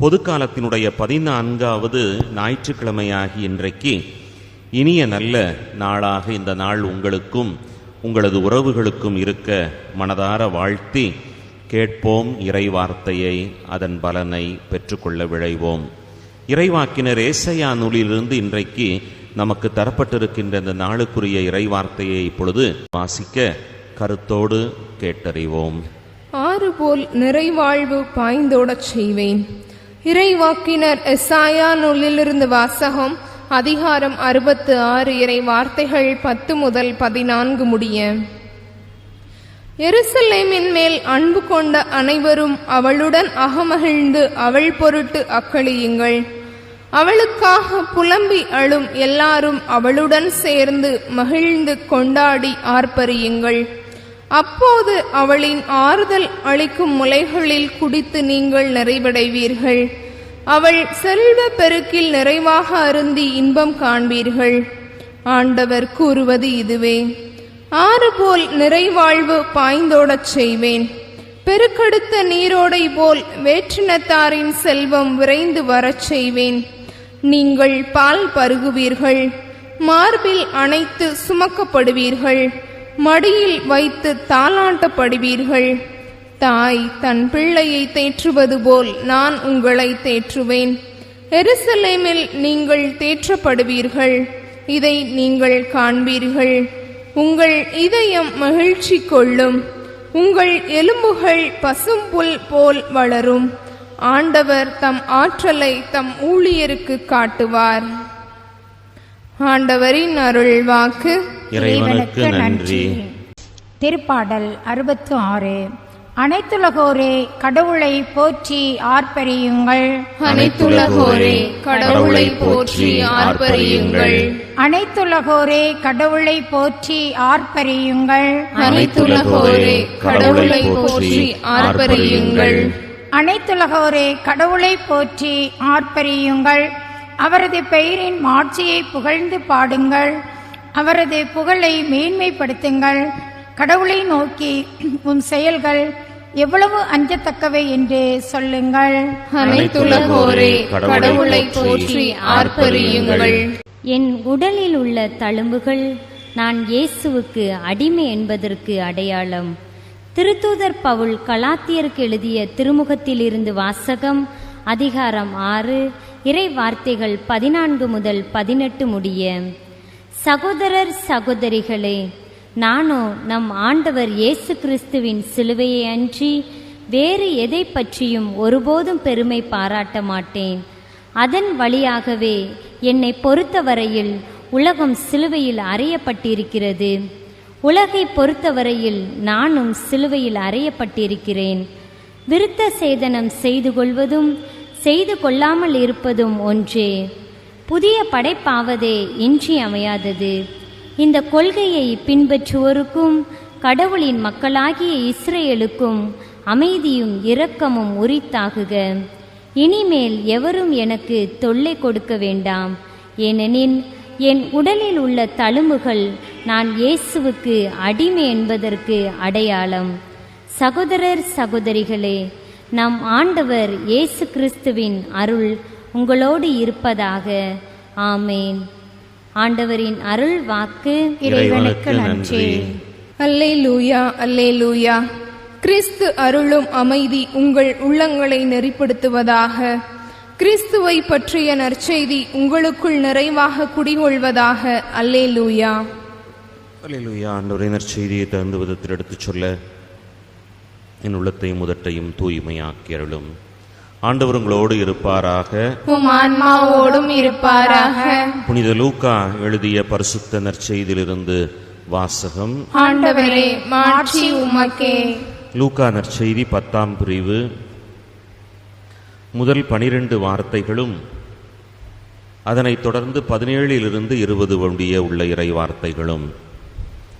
பொதுக்காலத்தினுடைய பதினான்காவது ஞாயிற்றுக்கிழமையாகி இன்றைக்கு இனிய நல்ல நாளாக இந்த நாள் உங்களுக்கும் உங்களது உறவுகளுக்கும் இருக்க மனதார வாழ்த்தி கேட்போம் இறைவார்த்தையை அதன் பலனை பெற்றுக்கொள்ள விழைவோம். இறைவாக்கினர் ஏசையா நூலிலிருந்து இன்றைக்கு நமக்கு தரப்பட்டிருக்கின்ற இந்த நாளுக்குரிய இறைவார்த்தையை இப்பொழுது வாசிக்க கருத்தோடு கேட்டறிவோம். ஆறு போல் நிறைவாழ்வு பாய்ந்தோடச் செய்வேன். இறைவாக்கினர் எஸ்ஆயா நூலிலிருந்து வாசகம் அதிகாரம் அறுபத்து ஆறு இறை வார்த்தைகள் பத்து முதல் பதினான்கு முடிய. எருசலேமின் மேல் அன்பு கொண்ட அனைவரும் அவளுடன் அகமகிழ்ந்து அவள் பொருட்டு அக்களியுங்கள். அவளுக்காக புலம்பி அழும் எல்லாரும் அவளுடன் சேர்ந்து மகிழ்ந்து கொண்டாடி ஆர்ப்பரியுங்கள். அப்போது அவளின் ஆறுதல் அளிக்கும் முலைகளில் குடித்து நீங்கள் நிறைவடைவீர்கள். அவள் செல்வ பெருக்கில் நிறைவாக அருந்தி இன்பம் காண்பீர்கள். ஆண்டவர் கூறுவது இதுவே. ஆறு போல் நிறைவாழ்வு பாய்ந்தோடச் செய்வேன். பெருக்கெடுத்த நீரோடை போல் வேற்றினத்தாரின் செல்வம் விரைந்து வரச் செய்வேன். நீங்கள் பால் பருகுவீர்கள். மார்பில் அணைத்து சுமக்கப்படுவீர்கள். மடியில் வைத்து தாளாட்டப்படுவீர்கள். தாய் தன் பிள்ளையை தேற்றுவது போல் நான் உங்களை தேற்றுவேன். எருசலேமில் நீங்கள் தேற்றப்படுவீர்கள். இதை நீங்கள் காண்பீர்கள். உங்கள் இதயம் மகிழ்ச்சி கொள்ளும். உங்கள் எலும்புகள் பசும்புல் போல் வளரும். ஆண்டவர் தம் ஆற்றலை தம் ஊழியருக்கு காட்டுவார். ஆண்டவரின் அருள் வாக்கு இறைவனுக்கு நன்றி. திருப்பாடல் அறுபத்து ஆறு. அனைத்துலகோரே கடவுளை போற்றி ஆர்ப்பரியுங்கள். அனைத்துலகோரே கடவுளை போற்றி ஆர்ப்பரியுங்கள். அனைத்துலகோரே கடவுளை போற்றி ஆர்ப்பரியுங்கள். அனைத்துலகோரே கடவுளை போற்றி ஆர்ப்பரியுங்கள். அனைத்துலகோரே கடவுளை போற்றி ஆர்ப்பரியுங்கள். அவரது பெயரின் மாட்சியை புகழ்ந்து பாடுங்கள். அவரது புகழை மேன்மைப்படுத்துங்கள். கடவுளை நோக்கி உம் செயல்கள் எவ்வளவு அஞ்சத்தக்கவை என்று சொல்லுங்கள். அனைத்துலகோரே கடவுளை போற்றி ஆர்ப்பரியுங்கள். என் உடலில் உள்ள தழும்புகள் நான் இயேசுவுக்கு அடிமை என்பதற்கு அடையாளம். திருத்தூதர் பவுல் கலாத்தியருக்கு எழுதிய திருமுகத்திலிருந்து வாசகம் அதிகாரம் ஆறு இறை வார்த்தைகள் பதினான்கு முதல் பதினெட்டு முடிய சகோதரர் சகோதரிகளே நானோ நம் ஆண்டவர் இயேசு கிறிஸ்துவின் சிலுவையை அன்றி வேறு எதை பற்றியும் ஒருபோதும் பெருமை பாராட்ட மாட்டேன். அதன் வழியாகவே என்னை பொறுத்தவரையில் உலகம் சிலுவையில் அறையப்பட்டிருக்கிறது. உலகை பொறுத்தவரையில் நானும் சிலுவையில் அறையப்பட்டிருக்கிறேன். விருத்த சேதனம் செய்து கொள்வதும் செய்து கொள்ளாமல் இருப்பதும் ஒன்றே. புதிய படைப்பாவதே இன்றியமையாதது. இந்த கொள்கையை பின்பற்றுவோருக்கும் கடவுளின் மக்களாகிய இஸ்ரேலுக்கும் அமைதியும் இரக்கமும் உரித்தாகுக. இனிமேல் எவரும் எனக்கு தொல்லை கொடுக்க வேண்டாம். ஏனெனில் என் உடலில் உள்ள தழும்புகள் நான் இயேசுவுக்கு அடிமை என்பதற்கு அடையாளம். சகோதரர் சகோதரிகளே நம் ஆண்டவர் இயேசு கிறிஸ்துவின் அருள் உங்களோடு இருப்பதாக. ஆமேன். ஆண்டவரின் அருள் வாக்கு இறைவனுக்கு நன்றி. அல்லே லூயா அல்லே லூயா கிறிஸ்து அருளும் அமைதி உங்கள் உள்ளங்களை நெறிப்படுத்துவதாக. கிறிஸ்துவை பற்றிய நற்செய்தி உங்களுக்குள் நிறைவாக குடிகொள்வதாக. அல்லே லூயா அல்லேலூயா ஆண்டவரை நற்செய்தியை தகுந்த விதத்தில் எடுத்துச் சொல்ல என் உள்ளத்தையும் முதட்டையும் தூய்மையாக்கி அருளும். ஆண்டவர் உங்களோடு இருப்பாராக. உம் ஆன்மாவோடும் இருப்பாராக. புனித லூக்கா எழுதிய பரிசுத்த நற்செய்தியிலிருந்து வாசகம். ஆண்டவரே மாட்சி உமக்கே. லூக்கா நற்செய்தி பத்தாம் பிரிவு. முதல் பனிரெண்டு வார்த்தைகளும் அதனைத் தொடர்ந்து பதினேழிலிருந்து இருபது வண்டிய உள்ள இறை வார்த்தைகளும்.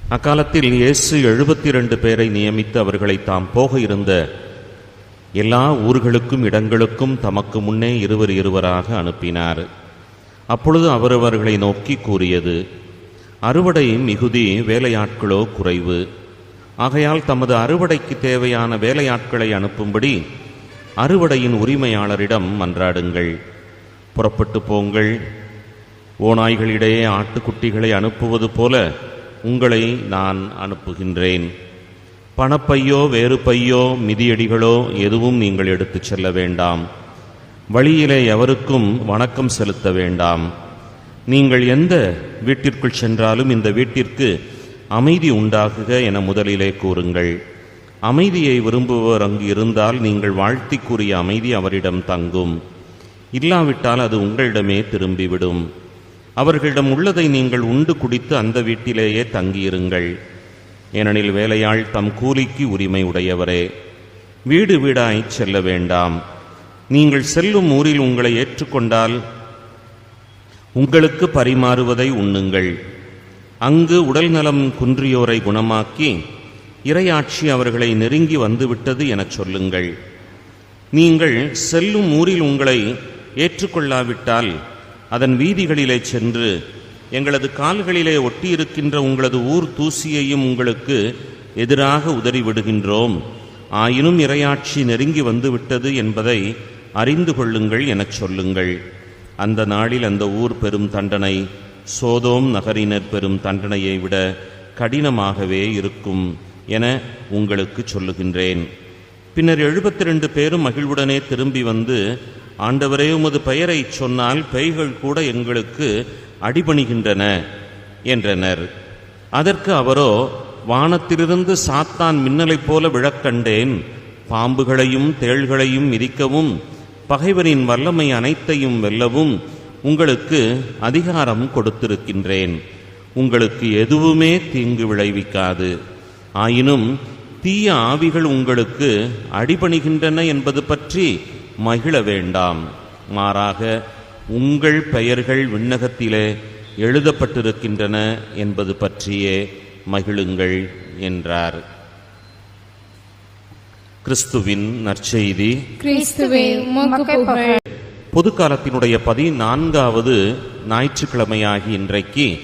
அக்காலத்தில் இயேசு எழுபத்தி இரண்டு பேரை நியமித்து அவர்களை தாம் போக இருந்த எல்லா ஊர்களுக்கும் இடங்களுக்கும் தமக்கு முன்னே இருவர் இருவராக அனுப்பினார். அப்பொழுது அவரவர்களை நோக்கி கூறியது அறுவடை மிகுதி வேலையாட்களோ குறைவு. ஆகையால் தமது அறுவடைக்கு தேவையான வேலையாட்களை அனுப்பும்படி அறுவடையின் உரிமையாளரிடம் மன்றாடுங்கள். புறப்பட்டு போங்கள். ஓநாய்களிடையே ஆட்டுக்குட்டிகளை அனுப்புவது போல உங்களை நான் அனுப்புகின்றேன். பணப்பையோ வேறு பையோ மிதியடிகளோ எதுவும் நீங்கள் எடுத்துச் செல்ல வேண்டாம். வழியிலே எவருக்கும் வணக்கம் செலுத்த வேண்டாம். நீங்கள் எந்த வீட்டிற்குள் சென்றாலும் இந்த வீட்டிற்கு அமைதி உண்டாகுக என முதலிலே கூறுங்கள். அமைதியை விரும்புவர் அங்கு இருந்தால் நீங்கள் வாழ்த்தி கூறிய அமைதி அவரிடம் தங்கும். இல்லாவிட்டால் அது உங்களிடமே திரும்பிவிடும். அவர்களிடம் உள்ளதை நீங்கள் உண்டு குடித்து அந்த வீட்டிலேயே தங்கியிருங்கள். ஏனெனில் வேலையாள் தம் கூலிக்கு உரிமை உடையவரே. வீடு வீடாய் செல்ல வேண்டாம். நீங்கள் செல்லும் ஊரில் உங்களை ஏற்றுக்கொண்டால் உங்களுக்கு பரிமாறுவதை உண்ணுங்கள். அங்கு உடல் நலம் குன்றியோரை குணமாக்கி இறையாட்சி அவர்களை நெருங்கி வந்துவிட்டது எனச் சொல்லுங்கள். நீங்கள் செல்லும் ஊரில் உங்களை ஏற்றுக்கொள்ளாவிட்டால் அதன் வீதிகளிலே சென்று எங்களது கால்களிலே ஒட்டியிருக்கின்ற உங்களது ஊர் தூசியையும் உங்களுக்கு எதிராக உதறிவிடுகின்றோம். ஆயினும் இறையாட்சி நெருங்கி வந்துவிட்டது என்பதை அறிந்து கொள்ளுங்கள் எனச் சொல்லுங்கள். அந்த நாளில் அந்த ஊர் பெரும் தண்டனை சோதோம் நகரினர் பெரும் தண்டனையை விட கடினமாகவே இருக்கும் என உங்களுக்கு சொல்லுகின்றேன். பின்னர் எழுபத்தி ரெண்டு பேரும் மகிழ்வுடனே திரும்பி வந்து ஆண்டவரே உமது பெயரை சொன்னால் பேய்கள் கூட எங்களுக்கு அடிபணிகின்றன என்றனர். அதற்கு அவரோ வானத்திலிருந்து சாத்தான் மின்னலைப் போல விழக்கண்டேன் பாம்புகளையும் தேள்களையும் மிதிக்கவும் பகைவரின் வல்லமை அனைத்தையும் வெல்லவும் உங்களுக்கு அதிகாரம் கொடுத்திருக்கின்றேன். உங்களுக்கு எதுவுமே தீங்கு விளைவிக்காது. ஆயினும் தீய ஆவிகள் உங்களுக்கு அடிபணிகின்றன என்பது பற்றி மகிழ வேண்டாம். மாறாக உங்கள் பெயர்கள் விண்ணகத்திலே எழுதப்பட்டிருக்கின்றன என்பது பற்றியே மகிழுங்கள் என்றார். கிறிஸ்துவின் நற்செய்தி. புகழ். பொதுக்காலத்தினுடைய பதினான்காவது ஞாயிற்றுக்கிழமையாகி இன்றைக்கு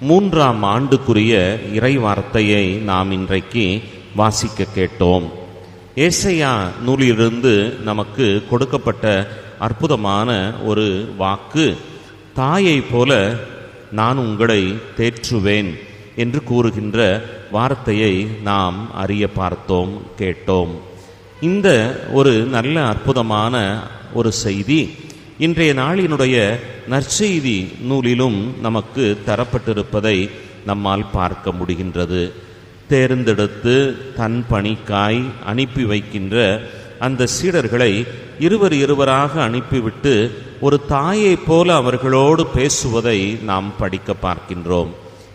மூன்றாம் ஆண்டுக்குரிய இறை வார்த்தையை நாம் இன்றைக்கு வாசிக்க கேட்டோம். ஏசையா நூலிலிருந்து நமக்கு கொடுக்கப்பட்ட அற்புதமான ஒரு வாக்கு தாயை போல நான் உங்களை தேற்றுவேன் என்று கூறுகின்ற வார்த்தையை நாம் அறிய பார்த்தோம் கேட்டோம். இந்த ஒரு நல்ல அற்புதமான ஒரு செய்தி இன்றைய நாளினுடைய நற்செய்தி நூலிலும் நமக்கு தரப்பட்டிருப்பதை நம்மால் பார்க்க முடிகின்றது. தேர்ந்தெடுத்து தன் பணிக்காய் அனுப்பி வைக்கின்ற அந்த சீடர்களை இருவர் இருவராக அனுப்பிவிட்டு ஒரு தாயைப் போல அவர்களோடு பேசுவதை நாம் படிக்க பார்க்கின்றோம்.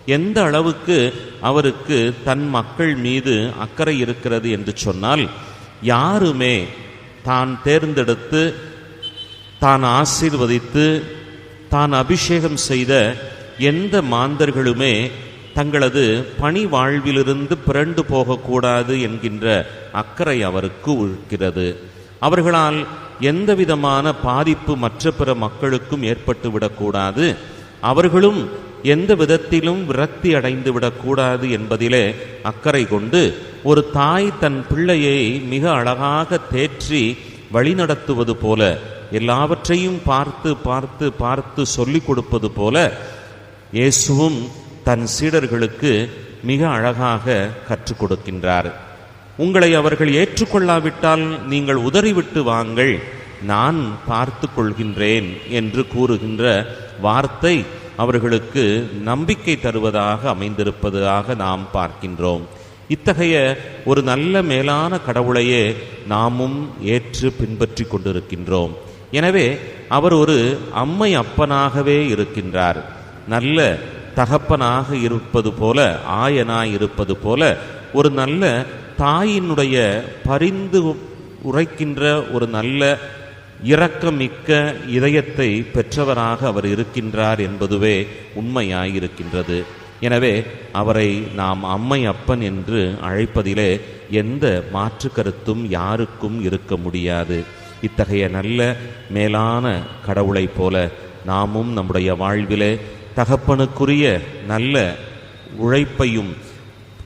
எந்த அளவுக்கு அவருக்கு தன் மக்கள் மீது அக்கறை இருக்கிறது என்று சொன்னால் யாருமே தான் தேர்ந்தெடுத்து தான் ஆசீர்வதித்து தான் அபிஷேகம் செய்த எந்த மாந்தர்களுமே தங்களது பணி வாழ்விலிருந்து பிறண்டு போகக்கூடாது என்கின்ற அக்கறை அவருக்கு இருக்கிறது. அவர்களால் எந்தவிதமான பாதிப்பு மற்ற பிற மக்களுக்கும் ஏற்பட்டு விடக்கூடாது அவர்களும் எந்த விதத்திலும் விரக்தி அடைந்து விடக்கூடாது என்பதிலே அக்கறை கொண்டு ஒரு தாய் தன் பிள்ளையை மிக அழகாக தேற்றி வழிநடத்துவது போல எல்லாவற்றையும் பார்த்து பார்த்து பார்த்து சொல்லிக் கொடுப்பது போல இயேசுவும் தன் சீடர்களுக்கு மிக அழகாக கற்றுக் கொடுக்கின்றார். உங்களை அவர்கள் ஏற்றுக்கொள்ளாவிட்டால் நீங்கள் உதறிவிட்டு வாங்கள் நான் பார்த்து கொள்கின்றேன் என்று கூறுகின்ற வார்த்தை அவர்களுக்கு நம்பிக்கை தருவதாக அமைந்திருப்பதாக நாம் பார்க்கின்றோம். இத்தகைய ஒரு நல்ல மேலான கடவுளையே நாமும் ஏற்று பின்பற்றி கொண்டிருக்கின்றோம். எனவே அவர் ஒரு அம்மை அப்பனாகவே இருக்கின்றார். நல்ல தகப்பனாக இருப்பது போல ஆயனாய் இருப்பது போல ஒரு நல்ல தாயினுடைய பரிந்து உரைக்கின்ற ஒரு நல்ல இரக்கமிக்க இதயத்தை பெற்றவராக அவர் இருக்கின்றார் என்பதுவே உண்மையாயிருக்கின்றது. எனவே அவரை நாம் அம்மை அப்பன் என்று அழைப்பதிலே எந்த மாற்று கருத்தும் யாருக்கும் இருக்க முடியாது. இத்தகைய நல்ல மேலான கடவுளைப் போல நாமும் நம்முடைய வாழ்விலே தகப்பனுக்குரிய நல்ல உழைப்பையும்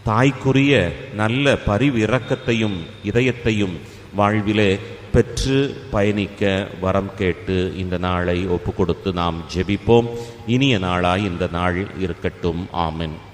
தாய்க்குரிய நல்ல பரிவிறக்கத்தையும் இதயத்தையும் வாழ்விலே பெற்று பயணிக்க வரம் கேட்டு இந்த நாளை ஒப்பு கொடுத்து நாம் ஜெபிப்போம். இனிய நாளாய் இந்த நாள் இருக்கட்டும். ஆமென்.